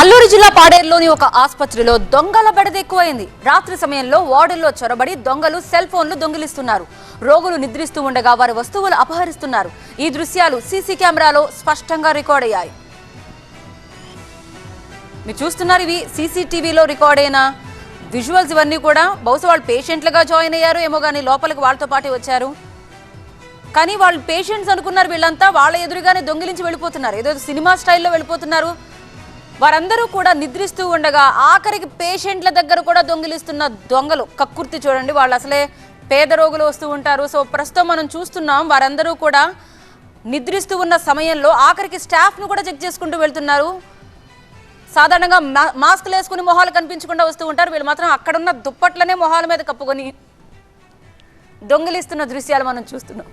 అల్లూరు జిల్లా పాడేరులోని ఒక ఆసుపత్రిలో దొంగల బెడద ఎక్కువైంది. రాత్రి సమయంలో వార్డుల్లో చొరబడి దొంగలు సెల్ ఫోన్లు దొంగిలిస్తున్నారు. రోగులు నిద్రిస్తూ ఉండగా వారి వస్తువులు అపహరిస్తున్నారు. ఈ దృశ్యాలు సీసీ కెమెరాలో స్పష్టంగా రికార్డ్ అయ్యాయి. మీరు చూస్తున్నారు ఇవి సీసీటీవీలో రికార్డ్ అయిన విజువల్స్ ఇవన్నీ కూడా. బహుశా వాళ్ళు పేషెంట్లుగా జాయిన్ అయ్యారు ఏమో కానీ లోపలికి వాళ్ళతో పాటు వచ్చారు. కానీ వాళ్ళు పేషెంట్స్ అనుకున్నారు వీళ్ళంతా. వాళ్ళ ఎదురుగానే దొంగిలించి వెళ్ళిపోతున్నారు. ఏదో సినిమా స్టైల్లో వెళ్ళిపోతున్నారు. వారందరూ కూడా నిద్రిస్తూ ఉండగా ఆఖరికి పేషెంట్ల దగ్గర కూడా దొంగిలిస్తున్న దొంగలు. కక్కుర్తి చూడండి వాళ్ళు అసలే పేద రోగులు వస్తూ ఉంటారు. సో ప్రస్తుతం మనం చూస్తున్నాం వారందరూ కూడా నిద్రిస్తూ ఉన్న సమయంలో ఆఖరికి స్టాఫ్ను కూడా చెక్ చేసుకుంటూ వెళ్తున్నారు. సాధారణంగా మా- వేసుకుని మొహాలు కనిపించకుండా వస్తూ ఉంటారు. వీళ్ళు మాత్రం అక్కడున్న దుప్పట్లనే మొహాల మీద కప్పుకొని దొంగిలిస్తున్న దృశ్యాలు మనం చూస్తున్నాం.